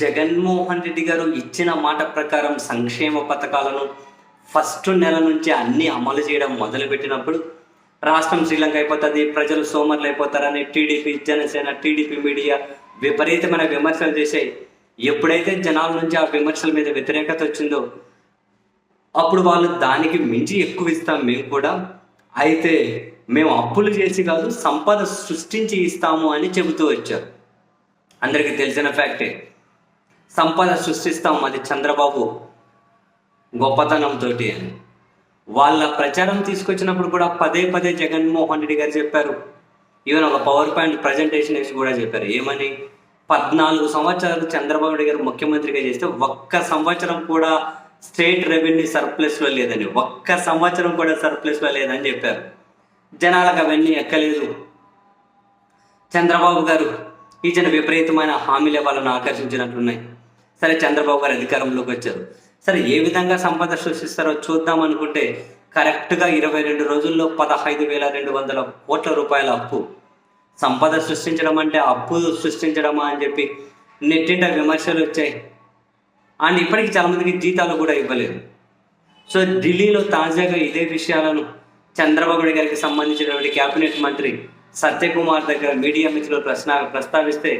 జగన్మోహన్ రెడ్డి గారు ఇచ్చిన మాట ప్రకారం సంక్షేమ పథకాలను ఫస్ట్ నెల నుంచి అన్ని అమలు చేయడం మొదలుపెట్టినప్పుడు రాష్ట్రం శ్రీలంక అయిపోతుంది ప్రజలు సోమర్లు అయిపోతారని టీడీపీ జనసేన టీడీపీ మీడియా విపరీతమైన విమర్శలు చేశాయి. ఎప్పుడైతే జనాల నుంచి ఆ విమర్శల మీద వ్యతిరేకత వచ్చిందో అప్పుడు వాళ్ళు దానికి మించి ఎక్కువ ఇస్తాం మేము కూడా. అయితే మేము అప్పులు చేసి కాదు సంపద సృష్టించి ఇస్తాము అని చెబుతూ వచ్చారు. అందరికీ తెలిసిన ఫ్యాక్టే. సంపద సృష్టిస్తాం అది చంద్రబాబు గొప్పతనంతో అని. వాళ్ళ ప్రచారం తీసుకొచ్చినప్పుడు కూడా పదే పదే జగన్మోహన్ రెడ్డి గారు చెప్పారు. ఈవెన్ ఒక పవర్ పాయింట్ ప్రజెంటేషన్ వేసి కూడా చెప్పారు. ఏమని? పద్నాలుగు సంవత్సరాలు చంద్రబాబు నాయుడు గారు ముఖ్యమంత్రిగా చేస్తే ఒక్క సంవత్సరం కూడా స్టేట్ రెవెన్యూ సర్ప్లస్లో లేదని. ఒక్క సంవత్సరం కూడా సర్ప్లస్లో లేదని చెప్పారు. జనాలకు అవన్నీ ఎక్కలేదు. చంద్రబాబు గారు ఇచ్చిన విపరీతమైన హామీలే వాళ్ళను ఆకర్షించినట్లున్నాయి. సరే చంద్రబాబు గారు అధికారంలోకి వచ్చారు. సరే ఏ విధంగా సంపద సృష్టిస్తారో చూద్దాం అనుకుంటే కరెక్ట్గా ఇరవై రెండు రోజుల్లో పదహైదు వేల రెండు వందల కోట్ల రూపాయల అప్పు. సంపద సృష్టించడం అంటే అప్పు సృష్టించడమా అని చెప్పి నెట్టింట విమర్శలు వచ్చాయి. అండ్ ఇప్పటికీ చాలామందికి జీతాలు కూడా ఇవ్వలేదు. సో ఢిల్లీలో తాజాగా ఇదే విషయాలను చంద్రబాబు నాయుడు గారికి సంబంధించినటువంటి కేబినెట్ మంత్రి సత్యకుమార్ దగ్గర మీడియా మిత్రులు ప్రశ్న ప్రస్తావిస్తే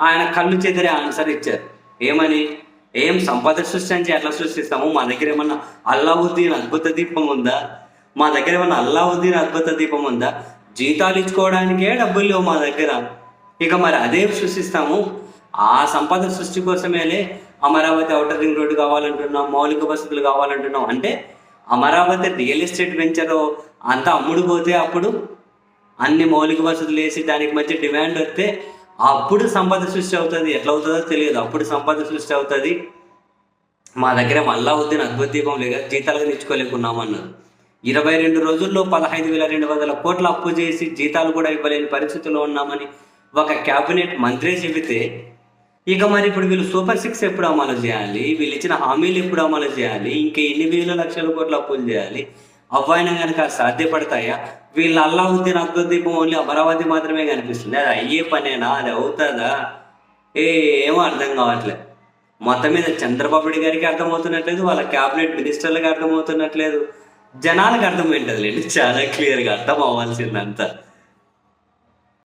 ఆయన కళ్ళు చెదిరే ఆన్సర్ ఇచ్చారు. ఏమని? ఏం సంపద సృష్టించి ఎట్లా సృష్టిస్తాము? మా దగ్గర ఏమన్నా అల్లావుద్దీన్ అద్భుత దీపం ఉందా? మా దగ్గర ఏమన్నా అల్లావుద్దీన్ అద్భుత దీపం ఉందా? జీతాలు ఇచ్చుకోవడానికే డబ్బులు లేవు మా దగ్గర. ఇక మరి అదే సృష్టిస్తాము? ఆ సంపద సృష్టి కోసమేలే అమరావతి అవుటర్ రింగ్ రోడ్డు కావాలంటున్నాం మౌలిక వసతులు కావాలంటున్నాం. అంటే అమరావతి రియల్ ఎస్టేట్ వెంచర్ అంతా అమ్ముడు పోతే అప్పుడు అన్ని మౌలిక వసతులు వేసి దానికి మంచి డిమాండ్ వస్తే అప్పుడు సంపద సృష్టి అవుతుంది. ఎట్లా అవుతుందో తెలియదు. అప్పుడు సంపద సృష్టి అవుతుంది. మా దగ్గర మళ్ళా వద్దిన అద్భుత దీపం లేక జీతాలుగా తెచ్చుకోలేకున్నామన్నారు. ఇరవై రెండు రోజుల్లో పదహైదు వేల రెండు వందల కోట్ల అప్పు చేసి జీతాలు కూడా ఇవ్వలేని పరిస్థితిలో ఉన్నామని ఒక క్యాబినెట్ మంత్రి చెబితే ఇక మరి ఇప్పుడు వీళ్ళు సూపర్ సిక్స్ ఎప్పుడు అమలు చేయాలి? వీళ్ళు ఇచ్చిన హామీలు ఎప్పుడు అమలు చేయాలి? ఇంకా ఎన్ని వేల లక్షల కోట్ల అప్పులు చేయాలి? అవ్వైనా కనుక సాధ్యపడతాయా? వీళ్ళు అల్లాహుద్దీన్ అద్భుత దీపం ఓన్లీ అమరావతి మాత్రమే కనిపిస్తుంది. అది అయ్యే పనేనా? అది అవుతుందా? ఏ ఏమో అర్థం కావట్లేదు మొత్తం మీద చంద్రబాబు గారికి అర్థమవుతున్నట్లేదు వాళ్ళ క్యాబినెట్ మినిస్టర్లకు అర్థమవుతున్నట్లేదు. జనాలకు అర్థమైంటది చాలా క్లియర్గా అర్థం అవ్వాల్సిందంతా.